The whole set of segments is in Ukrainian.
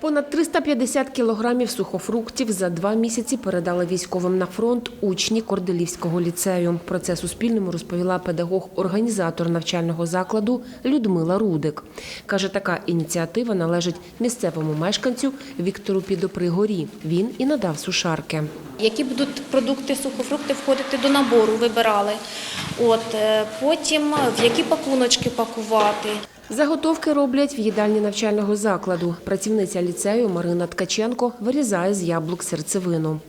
Понад 350 кілограмів сухофруктів за два місяці передали військовим на фронт учні Корделівського ліцею. Про це Суспільному розповіла педагог-організатор навчального закладу Людмила Рудик. Каже, така ініціатива належить місцевому мешканцю Віктору Підопригорі. Він і надав сушарки. Які будуть продукти, сухофрукти входити до набору, вибирали. От, е, потім в які пакуночки пакувати. Заготовки роблять в їдальні навчального закладу. Працівниця ліцею Марина Ткаченко вирізає з яблук серцевину.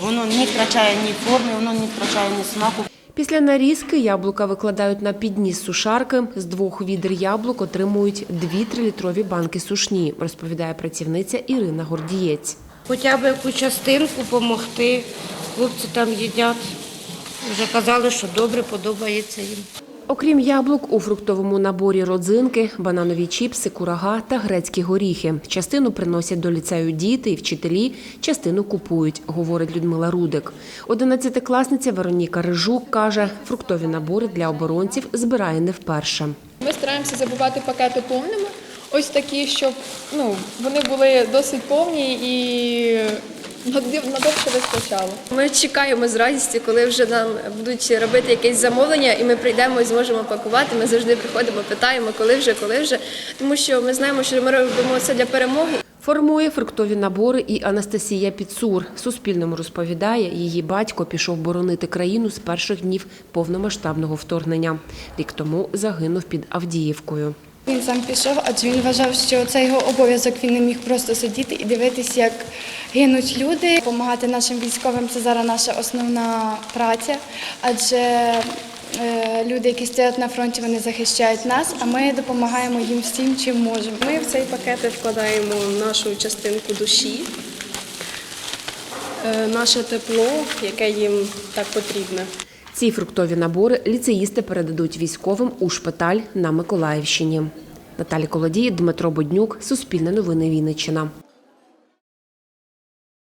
Воно не втрачає ні форми, воно не втрачає ні смаку. Після нарізки яблука викладають на підніс сушарки. З двох відер яблук отримують 2 літрові банки сушні, розповідає працівниця Ірина Гордієць. Хоча б яку частинку допомогти. Хлопці там їдять. Вже казали, що добре подобається їм. Окрім яблук, у фруктовому наборі родзинки, бананові чіпси, курага та грецькі горіхи. Частину приносять до ліцею діти і вчителі, частину купують, говорить Людмила Рудик. Одинадцятикласниця Вероніка Рижук каже, фруктові набори для оборонців збирає не вперше. Ми стараємося забувати пакети повними, ось такі, щоб ну, вони були досить повні і надовше вистачало. Ми чекаємо з радістю, коли вже нам будуть робити якесь замовлення, і ми прийдемо і зможемо пакувати. Ми завжди приходимо, питаємо, коли вже, коли вже. Тому що ми знаємо, що ми робимо це для перемоги. Формує фруктові набори і Анастасія Підсур. Суспільному розповідає, її батько пішов боронити країну з перших днів повномасштабного вторгнення. Рік тому загинув під Авдіївкою. Він сам пішов, адже він вважав, що це його обов'язок. Він не міг просто сидіти і дивитись, як гинуть люди. Помагати нашим військовим це зараз наша основна праця, адже е, люди, які стоять на фронті, вони захищають нас, а ми допомагаємо їм всім, чим можемо. Ми в цей пакет вкладаємо нашу частинку душі, е, наше тепло, яке їм так потрібне. Ці фруктові набори ліцеїсти передадуть військовим у шпиталь на Миколаївщині. Наталі Колодій, Дмитро Буднюк, Суспільне новини Вінниччина.